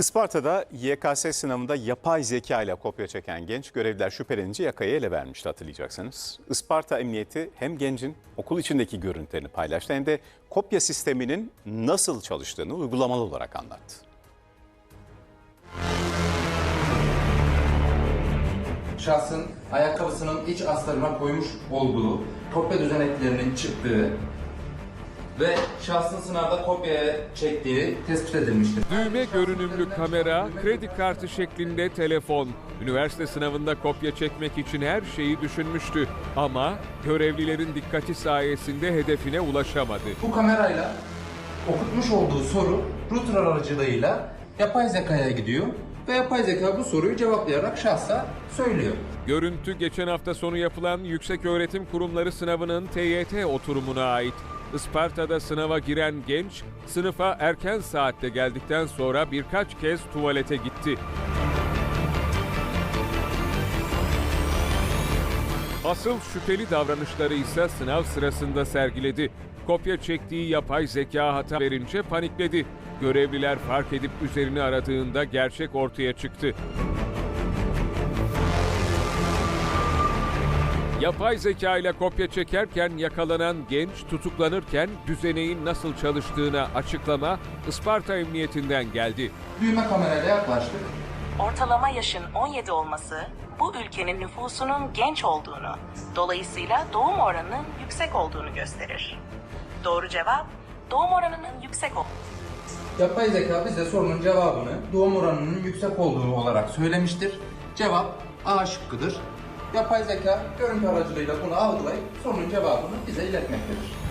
Isparta'da YKS sınavında yapay zeka ile kopya çeken genç görevliler şüphelenince yakayı ele vermişti hatırlayacaksınız. Isparta Emniyeti hem gencin okul içindeki görüntülerini paylaştı hem de kopya sisteminin nasıl çalıştığını uygulamalı olarak anlattı. şahsın ayakkabısının iç astarına koymuş olduğu kopya düzeneklerinin çıktığı ve şahsın sınavda kopya çektiği tespit edilmiştir. Düğme görünümlü kamera, kredi kartı şeklinde telefon. Üniversite sınavında kopya çekmek için her şeyi düşünmüştü. Ama görevlilerin dikkati sayesinde hedefine ulaşamadı. Bu kamerayla okutmuş olduğu soru router aracılığıyla yapay zekaya gidiyor ve yapay zeka bu soruyu cevaplayarak şahsa söylüyor. Görüntü geçen hafta sonu yapılan Yükseköğretim Kurumları sınavının TYT oturumuna ait. Isparta'da sınava giren genç, sınıfa erken saatte geldikten sonra birkaç kez tuvalete gitti. Asıl şüpheli davranışları ise sınav sırasında sergiledi. Kopya çektiği yapay zeka hata verince panikledi. Görevliler fark edip üzerini aradığında gerçek ortaya çıktı. Yapay zeka ile kopya çekerken yakalanan genç tutuklanırken düzeneğin nasıl çalıştığına açıklama Isparta Emniyetinden geldi. Düğme kamerayla yaklaştık. Ortalama yaşın 17 olması bu ülkenin nüfusunun genç olduğunu, dolayısıyla doğum oranının yüksek olduğunu gösterir. Doğru cevap doğum oranının yüksek olduğu. Yapay zeka bize sorunun cevabını doğum oranının yüksek olduğu olarak söylemiştir. Cevap A şıkkıdır. Yapay zeka görüntü aracılığıyla bunu algılayıp sorunun cevabını bize iletmektedir.